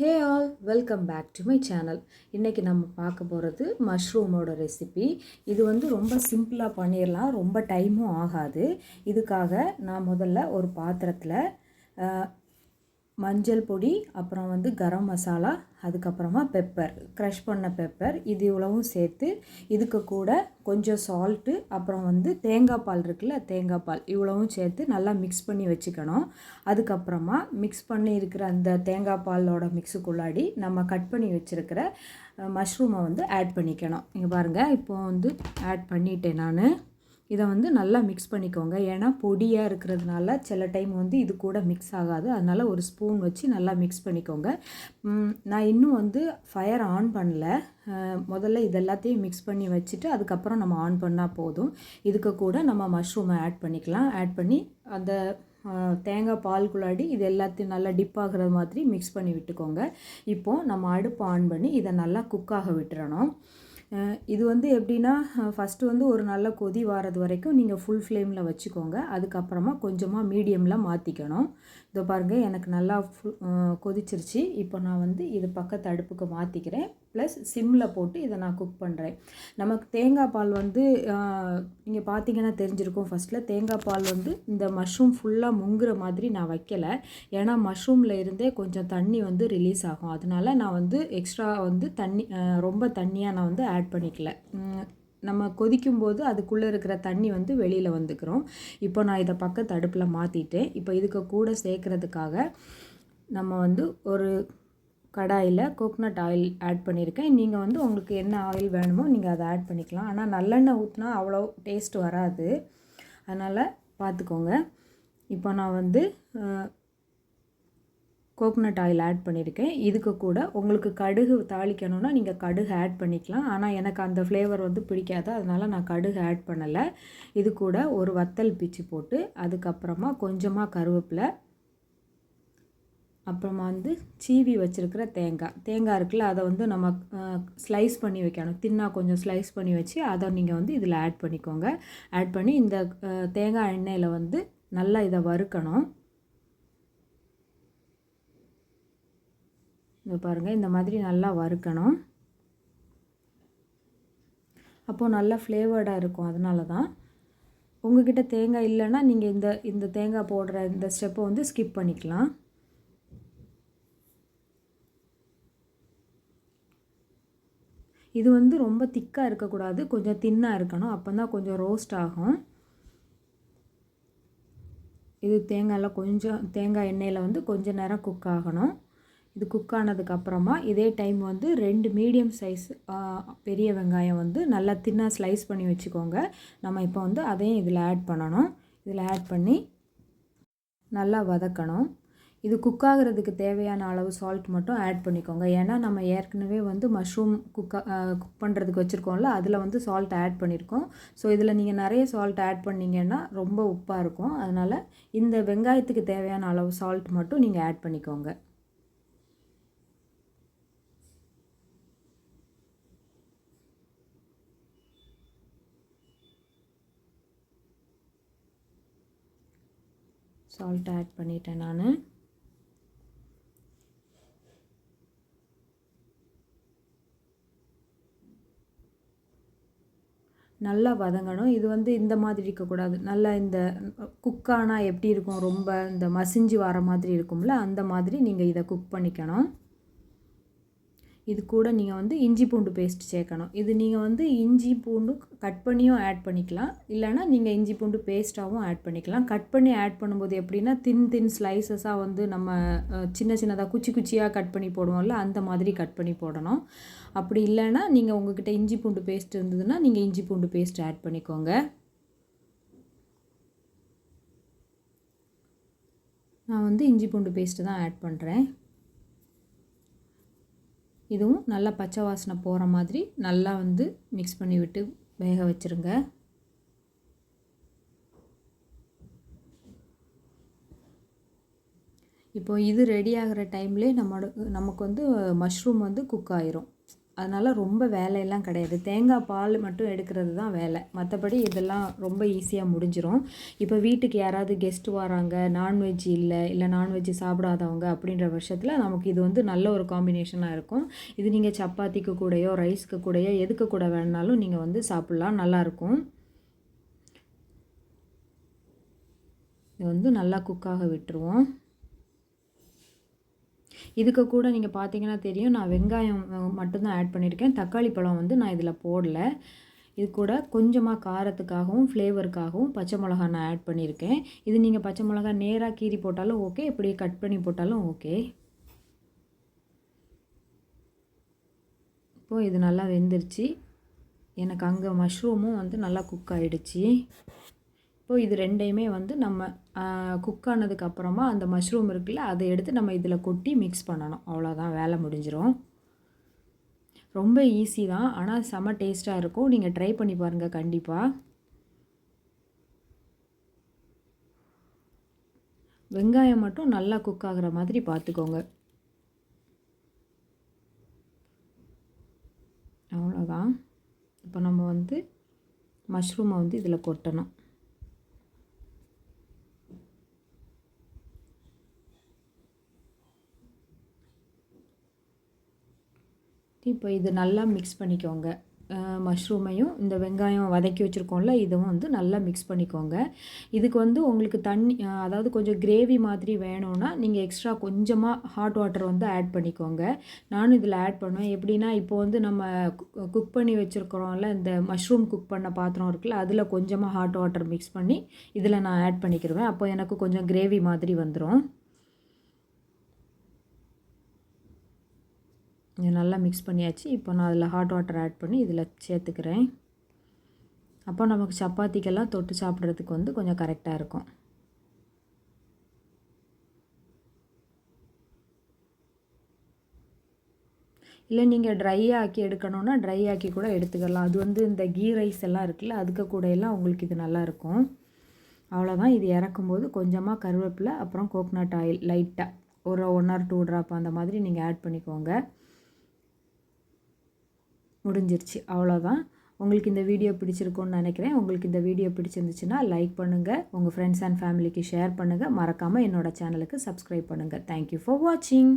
Hey all welcome back to my channel இன்றைக்கி நம்ம பார்க்க போகிறது மஷ்ரூமோட ரெசிபி இது வந்து ரொம்ப சிம்பிளாக பண்ணிடலாம் ரொம்ப டைமும் ஆகாது. இதுக்காக நான் முதல்ல ஒரு பாத்திரத்தில் மஞ்சள் பொடி அப்புறம் வந்து கரம் மசாலா அதுக்கப்புறமா பெப்பர் க்ரஷ் பண்ண பெப்பர் இது இவ்வளவும் சேர்த்து இதுக்கு கூட கொஞ்சம் சால்ட்டு அப்புறம் வந்து தேங்காய் பால் இருக்குல்ல தேங்காய் பால். இவ்வளவும் சேர்த்து நல்லா மிக்ஸ் பண்ணி வச்சுக்கணும். அதுக்கப்புறமா மிக்ஸ் பண்ணி இருக்கிற அந்த தேங்காய் பாலோட மிக்ஸுக்குள்ளாடி நம்ம கட் பண்ணி வச்சுருக்கிற மஷ்ரூமை வந்து ஆட் பண்ணிக்கணும். இங்கே பாருங்கள் இப்போ வந்து ஆட் பண்ணிட்டேன் நான். இதை வந்து நல்லா மிக்ஸ் பண்ணிக்கோங்க. ஏன்னா பொடியாக இருக்கிறதுனால சில டைம் வந்து இது கூட மிக்ஸ் ஆகாது. அதனால் ஒரு ஸ்பூன் வச்சு நல்லா மிக்ஸ் பண்ணிக்கோங்க. நான் இன்னும் வந்து ஃபயர் ஆன் பண்ணல. முதல்ல இது எல்லாத்தையும் மிக்ஸ் பண்ணி வச்சுட்டு அதுக்கப்புறம் நம்ம ஆன் பண்ணால் போதும். இதுக்கு கூட நம்ம மஷ்ரூமை ஆட் பண்ணிக்கலாம். ஆட் பண்ணி அந்த தேங்காய் பால் குழாடி இது எல்லாத்தையும் நல்லா டிப் ஆகிற மாதிரி மிக்ஸ் பண்ணி விட்டுக்கோங்க. இப்போது நம்ம அடுப்பு ஆன் பண்ணி இதை நல்லா குக்காக விட்டுறணும். இது வந்து எப்படின்னா ஃபஸ்ட்டு வந்து ஒரு நல்ல கொதி வாரது வரைக்கும் நீங்கள் ஃபுல் ஃப்ளேமில் வச்சுக்கோங்க. அதுக்கப்புறமா கொஞ்சமாக மீடியமில் மாற்றிக்கணும் இதோ பாருங்கள் எனக்கு நல்லா ஃபுல் கொதிச்சிருச்சு. இப்போ நான் வந்து இது பக்கத்து அடுப்புக்கு மாற்றிக்கிறேன் ப்ளஸ் சிம்மில் போட்டு இதை நான் குக் பண்ணுறேன் நமக்கு தேங்காய் பால் வந்து நீங்கள் பார்த்தீங்கன்னா தெரிஞ்சிருக்கும். ஃபஸ்ட்டில் தேங்காய் பால் வந்து இந்த மஷ்ரூம் ஃபுல்லாக முங்குற மாதிரி நான் வைக்கலை. ஏன்னா மஷ்ரூமில் இருந்தே கொஞ்சம் தண்ணி வந்து ரிலீஸ் ஆகும். அதனால நான் வந்து எக்ஸ்ட்ரா வந்து தண்ணி ரொம்ப தண்ணியாக நான் வந்து ஆட் பண்ணிக்கல. நம்ம நம்ம கொதிக்கும்போது அதுக்குள்ளே இருக்கிற தண்ணி வந்து வெளியில் வந்துக்கிறோம். இப்போ நான் இதை பக்கத்து அடுப்பில் மாற்றிட்டேன் இப்போ இதுக்கு கூட சேர்க்குறதுக்காக நம்ம வந்து ஒரு கடாயில் கோகனட் ஆயில் ஆட் பண்ணியிருக்கேன். நீங்கள் வந்து உங்களுக்கு என்ன ஆயில் வேணுமோ நீங்கள் அதை ஆட் பண்ணிக்கலாம். ஆனால் நல்லெண்ணெய் ஊற்றினா அவ்வளோ டேஸ்ட் வராது. அதனால் பார்த்துக்கோங்க இப்போ நான் வந்து கோகனட் ஆயில் ஆட் பண்ணியிருக்கேன். இதுக்கு கூட உங்களுக்கு கடுகு தாளிக்கணும்னா நீங்கள் கடுகு ஆட் பண்ணிக்கலாம். ஆனால் எனக்கு அந்த ஃப்ளேவர் வந்து பிடிக்காது. அதனால் நான் கடுகு ஆட் பண்ணலை. இது கூட ஒரு வத்தல் பிச்சு போட்டு அதுக்கப்புறமா கொஞ்சமாக கருவேப்பிலை அப்புறமா வந்து சீவி வச்சுருக்கிற தேங்காய். தேங்காய் இருக்குல்ல அதை வந்து நம்ம ஸ்லைஸ் பண்ணி வைக்கணும். தின்னா கொஞ்சம் ஸ்லைஸ் பண்ணி வச்சு அதை நீங்கள் வந்து இதில் ஆட் பண்ணிக்கோங்க. ஆட் பண்ணி இந்த தேங்காய் எண்ணெயில் வந்து நல்லா இதை வறுக்கணும். இதை பாருங்கள் இந்த மாதிரி நல்லா வறுக்கணும். அப்போது நல்லா ஃப்ளேவர்டாக இருக்கும் அதனால தான். உங்ககிட்ட தேங்காய் இல்லைன்னா நீங்கள் இந்த இந்த தேங்காய் போடுற இந்த ஸ்டெப்பை வந்து ஸ்கிப் பண்ணிக்கலாம். இது வந்து ரொம்ப திக்காக இருக்கக்கூடாது. கொஞ்சம் தின்னாக இருக்கணும். அப்போ தான் கொஞ்சம் ரோஸ்ட் ஆகும். இது தேங்காயில் கொஞ்சம் தேங்காய் எண்ணெயில் வந்து கொஞ்சம் நேரம் குக் ஆகணும். இது குக் ஆனதுக்கப்புறமா இதே டைம் வந்து ரெண்டு மீடியம் சைஸ் பெரிய வெங்காயம் வந்து நல்லா தின்னாக ஸ்லைஸ் பண்ணி வச்சுக்கோங்க. நம்ம இப்போ வந்து அதையும் இதில் ஆட் பண்ணணும். இதில் ஆட் பண்ணி நல்லா வதக்கணும். இது குக் ஆகிறதுக்கு தேவையான அளவு சால்ட் மட்டும் ஆட் பண்ணிக்கோங்க. ஏன்னா நம்ம ஏற்கனவே வந்து மஷ்ரூம் குக் குக் பண்ணுறதுக்கு வச்சுருக்கோம்ல அதில் வந்து சால்ட் ஆட் பண்ணியிருக்கோம் ஸோ இதில் நீங்கள் நிறைய சால்ட் ஆட் பண்ணிங்கன்னா ரொம்ப உப்பாக இருக்கும். அதனால் இந்த வெங்காயத்துக்கு தேவையான அளவு சால்ட் மட்டும் நீங்கள் ஆட் பண்ணிக்கோங்க. சால்ட் ஆட் பண்ணிட்டேன் நான். நல்லா வதங்கணும். இது வந்து இந்த மாதிரி இருக்கக்கூடாது. நல்லா இந்த குக்கானால் எப்படி இருக்கும்? ரொம்ப இந்த மசிஞ்சு வர மாதிரி இருக்கும்ல அந்த மாதிரி நீங்கள் இதை குக் பண்ணிக்கணும். இது கூட நீங்கள் வந்து இஞ்சி பூண்டு பேஸ்ட் சேர்க்கணும். இது நீங்கள் வந்து இஞ்சி பூண்டு கட் பண்ணியும் ஆட் பண்ணிக்கலாம். இல்லைனா நீங்கள் இஞ்சி பூண்டு பேஸ்ட்டாகவும் ஆட் பண்ணிக்கலாம். கட் பண்ணி ஆட் பண்ணும்போது எப்படின்னா தின் தின் ஸ்லைசஸாக வந்து நம்ம சின்ன சின்னதாக குச்சி குச்சியாக கட் பண்ணி போடுவோம்ல அந்த மாதிரி கட் பண்ணி போடணும். அப்படி இல்லைன்னா நீங்கள் உங்ககிட்ட இஞ்சி பூண்டு பேஸ்ட் இருந்ததுன்னா நீங்கள் இஞ்சி பூண்டு பேஸ்ட் ஆட் பண்ணிக்கோங்க. நான் வந்து இஞ்சி பூண்டு பேஸ்ட்டு தான் ஆட் பண்ணுறேன் இதுவும் நல்லா பச்சை வாசனை போகிற மாதிரி நல்லா வந்து மிக்ஸ் பண்ணி விட்டு வேக வச்சுருங்க. இப்போ இது ரெடி ஆகிற டைம்லேயே நம்மளோட நமக்கு வந்து மஷ்ரூம் வந்து குக் ஆயிரும். அதனால் ரொம்ப வேலையெல்லாம் கிடையாது. தேங்காய் பால் மட்டும் எடுக்கிறது தான் வேலை. மற்றபடி இதெல்லாம் ரொம்ப ஈஸியாக முடிஞ்சிரும். இப்போ வீட்டுக்கு யாராவது கெஸ்ட் வராங்க நான்வெஜ் இல்லை இல்லை நான்வெஜ் சாப்பிடாதவங்க அப்படின்ற பட்சத்தில் நமக்கு இது வந்து நல்ல ஒரு காம்பினேஷனாக இருக்கும். இது நீங்கள் சப்பாத்திக்கு கூடயோ ரைஸ்க்கு கூடயோ எதுக்கு கூட வேணுனாலும் நீங்கள் வந்து சாப்பிட்லாம். நல்லாயிருக்கும் இது வந்து நல்லா குக்காக விட்டுருவோம். இதுக்கு கூட நீங்கள் பார்த்தீங்கன்னா தெரியும் நான் வெங்காயம் மட்டும்தான் ஆட் பண்ணியிருக்கேன் தக்காளி பழம் வந்து நான் இதில் போடல. இது கூட கொஞ்சமாக காரத்துக்காகவும் ஃப்ளேவருக்காகவும் பச்சை மிளகா நான் ஆட் பண்ணியிருக்கேன் இது நீங்கள் பச்சை மிளகா நேராக கீறி போட்டாலும் ஓகே இப்படி கட் பண்ணி போட்டாலும் ஓகே இப்போது இது நல்லா வெந்துருச்சு. எனக்கு அங்கே மஷ்ரூமும் வந்து நல்லா குக் ஆகிடுச்சி இப்போது இது ரெண்டையுமே வந்து நம்ம குக் ஆனதுக்கு அப்புறமா அந்த மஷ்ரூம் இருக்குல்ல அதை எடுத்து நம்ம இதில் கொட்டி மிக்ஸ் பண்ணணும். அவ்வளோதான் வேலை முடிஞ்சிடும் ரொம்ப ஈஸி தான் ஆனால் செம டேஸ்ட்டாக இருக்கும். நீங்கள் ட்ரை பண்ணி பாருங்கள் கண்டிப்பாக வெங்காயம் மட்டும் நல்லா குக் ஆகிற மாதிரி பார்த்துக்கோங்க அவ்வளோதான் இப்போ நம்ம வந்து மஷ்ரூமை வந்து இதில் கொட்டணும். இப்போ இது நல்லா மிக்ஸ் பண்ணிக்கோங்க. மஷ்ரூமையும் இந்த வெங்காயம் வதக்கி வச்சுருக்கோம்ல இதுவும் வந்து நல்லா மிக்ஸ் பண்ணிக்கோங்க. இதுக்கு வந்து உங்களுக்கு தண்ணி அதாவது கொஞ்சம் கிரேவி மாதிரி வேணும்னா நீங்கள் எக்ஸ்ட்ரா கொஞ்சமாக ஹாட் வாட்டர் வந்து ஆட் பண்ணிக்கோங்க. நானும் இதில் ஆட் பண்ணுவேன். எப்படின்னா இப்போ வந்து நம்ம குக் பண்ணி வச்சுருக்கிறோம்ல இந்த மஷ்ரூம் குக் பண்ண பாத்திரம் இருக்குல்ல அதில் கொஞ்சமாக ஹாட் வாட்டர் மிக்ஸ் பண்ணி இதில் நான் ஆட் பண்ணிக்கிடுவேன் அப்போ எனக்கு கொஞ்சம் கிரேவி மாதிரி வந்துடும் இது நல்லா மிக்ஸ் பண்ணியாச்சு. இப்போ நான் அதில் ஹாட் வாட்டர் ஆட் பண்ணி இதில் சேர்த்துக்கிறேன். அப்போ நமக்கு சப்பாத்திக்கெல்லாம் தொட்டு சாப்பிட்றதுக்கு வந்து கொஞ்சம் கரெக்டாக இருக்கும். இல்லை நீங்கள் ட்ரை ஆக்கி எடுக்கணுன்னா ட்ரை ஆக்கி கூட எடுத்துக்கலாம். அது வந்து இந்த கீ ரைஸ் எல்லாம் இருக்குல்ல அதுக்கு கூட எல்லாம் உங்களுக்கு இது நல்லாயிருக்கும் அவ்வளோதான் இது இறக்கும்போது கொஞ்சமாக கருவேப்பிலை அப்புறம் கோக்னட் ஆயில் லைட்டாக ஒரு ஒன் ஆர் டூ ட்ராப் அந்த மாதிரி நீங்கள் ஆட் பண்ணிக்கோங்க. முடிஞ்சிருச்சு. அவ்வளோதான் உங்களுக்கு இந்த வீடியோ பிடிச்சிருக்கும்னு நினைக்கிறேன். உங்களுக்கு இந்த வீடியோ பிடிச்சிருந்துச்சுன்னா லைக் பண்ணுங்கள் உங்கள் ஃப்ரெண்ட்ஸ் அண்ட் ஃபேமிலிக்கு ஷேர் பண்ணுங்கள் மறக்காமல் என்னோட சேனலுக்கு சப்ஸ்கிரைப் பண்ணுங்கள் தேங்க்யூ ஃபார் வாட்சிங்